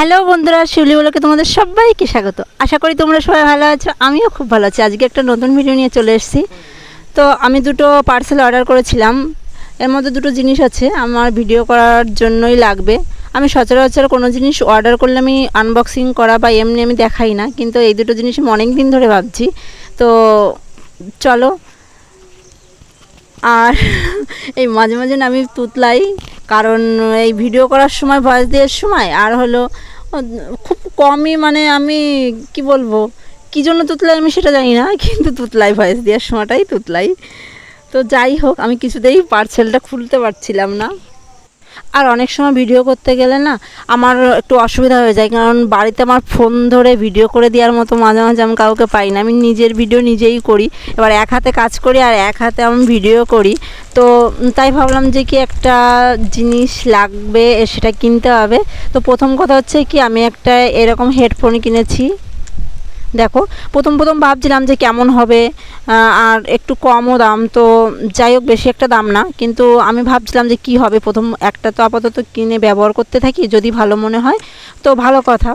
Hello বন্ধুরা, শিউলি বলোকে তোমাদের সবাইকে স্বাগত। আশা করি তোমরা সবাই ভালো আছো, আমিও খুব ভালো আছি। আজকে একটা নতুন ভিডিও নিয়ে চলে এসেছি। তো আমি দুটো পার্সেল অর্ডার করেছিলাম। এর মধ্যে দুটো জিনিস আছে, আমার ভিডিও করার জন্যই লাগবে। আমি সচরাচর কোনো জিনিস অর্ডার করলে আমি আনবক্সিং করা বা এমনি আমি দেখাই না, কিন্তু এই দুটো জিনিস আমি অনেক দিন ধরে ভাবছি। তো চলো আর এই মাঝে মাঝে আমি তুতলাই, কারণ এই ভিডিও করার সময় ভয়েস দেওয়ার সময়, আর হলো, খুব কমই মানে আমি, কি বলব, কী জন্য তুতলাই আমি সেটা জানি না, কিন্তু তুতলাই ভয়েস দেওয়ার সময়টাই তুতলাই। তো যাই হোক, আমি কিছুতেই পার্সেলটা খুলতে পারছিলাম না। আর অনেক সময় ভিডিও করতে গেলে না আমার একটু অসুবিধা হয়ে যায়। কারণ বাড়িতে আমার ফোন ধরে ভিডিও করে দেওয়ার মতো মাঝে মাঝে আমি কাউকে পাই না। আমি নিজের ভিডিও নিজেই করি। এবার এক হাতে কাজ করি আর এক হাতে আমি ভিডিও করি। তো তাই ভাবলাম যে কি একটা জিনিস লাগবে, সেটা কিনতে হবে। তো প্রথম কথা হচ্ছে কি আমি একটা এরকম হেডফোন কিনেছি। দেখো, প্রথম প্রথম ভাবছিলাম যে কেমন হবে আর একটু কমও দাম, তো যাই হোক বেশি একটা দাম না, কিন্তু আমি ভাবছিলাম যে কি হবে, প্রথম একটা তো আপাতত কিনে ব্যবহার করতে থাকি, যদি ভালো মনে হয়, তো ভালো কথা।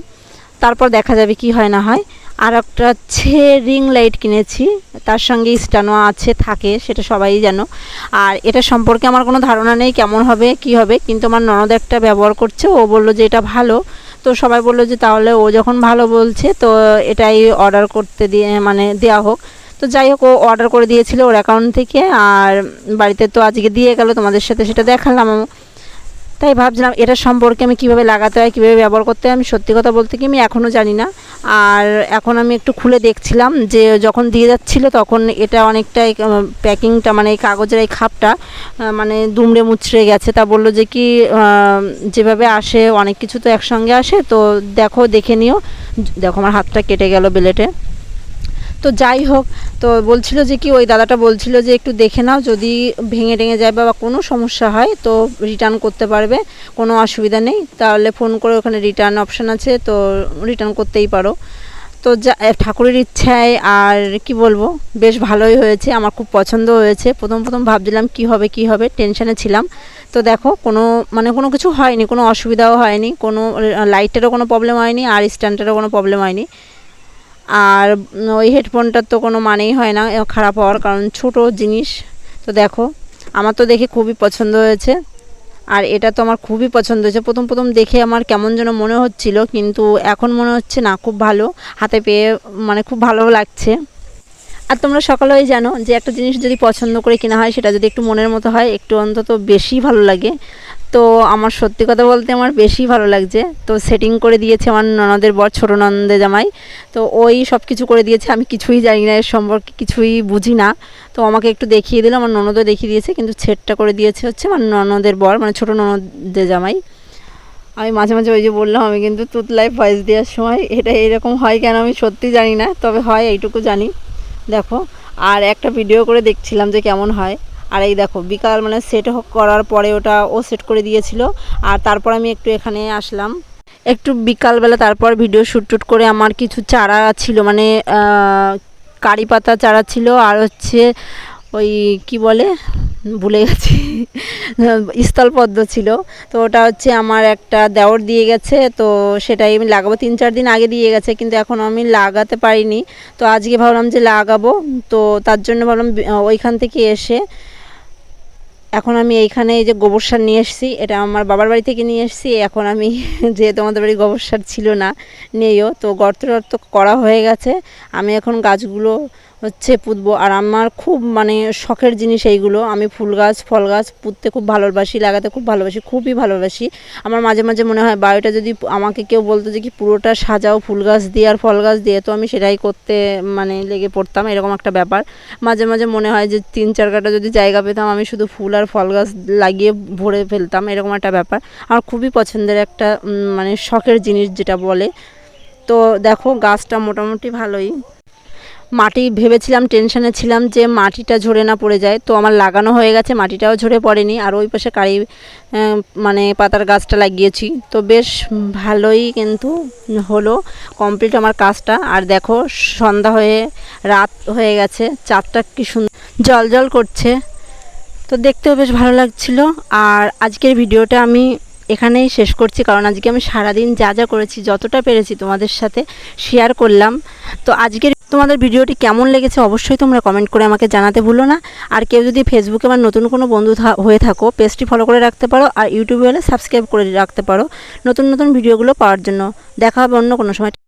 তারপর দেখা যাবে কি হয় না হয়। আর একটা হচ্ছে রিং লাইট কিনেছি, তার সঙ্গে স্টানো আছে, থাকে, সেটা সবাই জানো। আর এটা সম্পর্কে আমার কোনো ধারণা নেই, কেমন হবে, কি হবে, কিন্তু আমার ননদ একটা ব্যবহার করছে, ও বলল যে এটা ভালো। তো সবাই বলল যে তাহলে ও যখন ভালো বলছে, তো এটাই অর্ডার করতে দিয়ে মানে দেওয়া হোক। তো যাই হোক, ও অর্ডার করে দিয়েছিলো ওর অ্যাকাউন্ট থেকে, আর বাড়িতে তো আজকে দিয়ে গেলো, তোমাদের সাথে সেটা দেখালাম। তাই ভাবছিলাম এটা সম্পর্কে আমি কীভাবে লাগাতে হয়, কীভাবে ব্যবহার করতে হয়, আমি সত্যি কথা বলতে কি আমি এখনও জানি না। আর এখন আমি একটু খুলে দেখছিলাম যে যখন দিয়ে যাচ্ছিল তখন এটা অনেকটাই প্যাকিংটা মানে এই কাগজের এই খাপটা মানে দুমড়ে মুচড়ে গেছে। তা বলল যে কি যেভাবে আসে, অনেক কিছু তো একসঙ্গে আসে। তো দেখো, দেখে নিও। দেখো, আমার হাতটা কেটে গেল বেলেটে তো যাই হোক, তো বলছিল যে কি ওই দাদাটা বলছিল যে একটু দেখে নাও, যদি ভেঙে টেঙে যায় বা কোনো সমস্যা হয়, তো রিটার্ন করতে পারবে, কোনো অসুবিধা নেই। তাহলে ফোন করে ওখানে রিটার্ন অপশান আছে, তো রিটার্ন করতেই পারো। তো যা ঠাকুরের ইচ্ছায় আর কি বলব, বেশ ভালোই হয়েছে, আমার খুব পছন্দ হয়েছে। প্রথম প্রথম ভাবছিলাম কি হবে কি হবে টেনশানে ছিলাম। তো দেখো, কোনো মানে কোনো কিছু হয়নি, কোনো অসুবিধাও হয়নি, কোনো লাইটেরও কোনো প্রবলেম হয়নি, আর স্ট্যান্ডেরও কোনো প্রবলেম হয়নি। আর ওই হেডফোনটার তো কোনো মানেই হয় না খারাপ হওয়ার কারণ ছোট জিনিস। তো দেখো, আমার তো দেখে খুবই পছন্দ হয়েছে। আর এটা তো আমার খুবই পছন্দ হয়েছে। প্রথম প্রথম দেখে আমার কেমন যেন মনে হচ্ছিল, কিন্তু এখন মনে হচ্ছে না, খুব ভালো। হাতে পেয়ে মানে খুব ভালো লাগছে। আর তোমরা সকলেই জানো যে একটা জিনিস যদি পছন্দ করে কেনা হয়, সেটা যদি একটু মনের মতো হয়, একটু অন্তত বেশি ভালো লাগে। তো আমার সত্যি কথা বলতে আমার বেশি ভালো লাগছে। তো সেটিং করে দিয়েছে আমার ননদের বর, ছোটো ননদে জামাই। তো ওই সব কিছু করে দিয়েছে, আমি কিছুই জানি না, এর সম্পর্কে কিছুই বুঝি না। তো আমাকে একটু দেখিয়ে দিল, আমার ননদও দেখিয়ে দিয়েছে, কিন্তু সেটটা করে দিয়েছে হচ্ছে আমার ননদের বর মানে ছোটো ননদে জামাই। আমি মাঝে মাঝে ওই যে বললাম, আমি কিন্তু তুতলায় ভয়েস দেওয়ার সময় এটা এরকম হয় কেন আমি সত্যি জানি না, তবে হয়, এইটুকু জানি। দেখো, আর একটা ভিডিও করে দেখছিলাম যে কেমন হয়। আর এই দেখো, বিকাল মানে সেট করার পরে ওটা ও সেট করে দিয়েছিল। আর তারপর আমি একটু এখানে আসলাম। একটু বিকালবেলা তারপর ভিডিও শ্যুট টুট করে আমার কিছু চারা ছিল মানে কারি পাতা চারা ছিল আর হচ্ছে ওই কি বলে? ভুলে গেছি। স্থলপদ্ম ছিল। তো ওটা হচ্ছে আমার একটা দেওর দিয়ে গেছে। তো সেটাই আমি লাগাবো। তিন চার দিন আগে দিয়ে গেছে, কিন্তু এখন আমি লাগাতে পারিনি। তো আজকে ভাবলাম যে লাগাবো। তো তার জন্য ভাবলাম ওইখান থেকে এসে এখন আমি এইখানে এই যে গোবর সার নিয়ে এসেছি, এটা আমার বাবার বাড়ি থেকে নিয়ে এসেছি, এখন আমি যেহেতু আমাদের বাড়ি গোবর সার ছিল না নেইও তো গর্ত টর্ত করা হয়ে গেছে, আমি এখন গাছগুলো হচ্ছে পুঁতবো। আর আমার খুব মানে শখের জিনিস এইগুলো। আমি ফুল গাছ, ফল গাছ পুঁততে খুব ভালোবাসি, লাগাতে খুব ভালোবাসি, খুবই ভালোবাসি। আমার মাঝে মাঝে মনে হয় বাড়িটা যদি আমাকে কেউ বলতো যে কি পুরোটা সাজাও, ফুল গাছ দিয়ে আর ফল গাছ দিয়ে, তো আমি সেটাই করতে মানে লেগে পড়তাম, এরকম একটা ব্যাপার। মাঝে মাঝে মনে হয় যে তিন চার কাটা যদি জায়গা পেতাম, আমি শুধু ফুল আর ফল গাছ লাগিয়ে ভরে ফেলতাম, এরকম একটা ব্যাপার। আমার খুবই পছন্দের একটা মানে শখের জিনিস যেটা বলে। তো দেখো, গাছটা মোটামুটি ভালোই। মাটি ভেবেছিলাম, টেনশনে ছিলাম যে মাটিটা ঝরে না পড়ে যায়। তো আমার লাগানো হয়ে গেছে, মাটিটাও ঝরে পড়েনি। আর ওই পাশে কারি মানে পাতার গাছটা লাগিয়েছি। তো বেশ ভালোই কিন্তু হলো কমপ্লিট আমার কাজটা। আর দেখো, সন্ধ্যা হয়ে, রাত হয়ে গেছে। চাঁদটা কি সুন্দর জল জল করছে। তো দেখতেও বেশ ভালো লাগছিল। আর আজকের ভিডিওটা আমি এখানেই শেষ করছি, কারণ আজকে আমি সারাদিন যা যা করেছি, যতটা পেরেছি তোমাদের সাথে শেয়ার করলাম। তো আজকের তোমাদের ভিডিওটি কেমন লেগেছে অবশ্যই তোমরা কমেন্ট করে আমাকে জানাতে ভুলো না। আর কেউ যদি ফেসবুকে আমার নতুন কোনো বন্ধু হয়ে থাকো, পেজটি ফলো করে রাখতে পারো আর ইউটিউবে হলে সাবস্ক্রাইব করে রাখতে পারো নতুন নতুন ভিডিওগুলো পাওয়ার জন্য। দেখা হবে অন্য কোনো সময়।